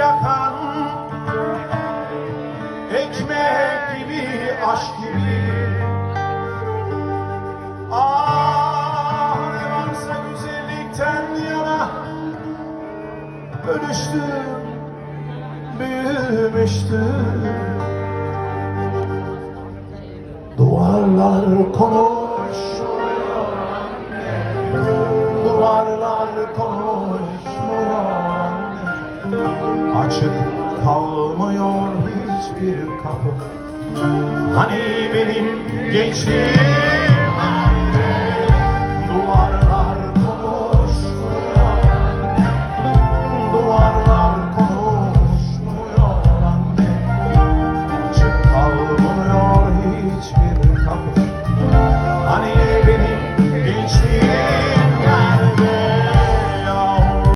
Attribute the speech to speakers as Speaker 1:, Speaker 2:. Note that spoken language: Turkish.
Speaker 1: yakan Ekmek gibi, aşk gibi. Ah ne varsa güzellikten yana Bölüştüm, büyümüştüm. Duvarlar konuşmuyor anne. Duvarlar konuşmuyor anne Açık kalmıyor hiçbir kapı. Hani benim gençliğim? Duvarlar konuşmuyor. Duvarlar konuşmuyor anne. Açık kalmıyor hiçbir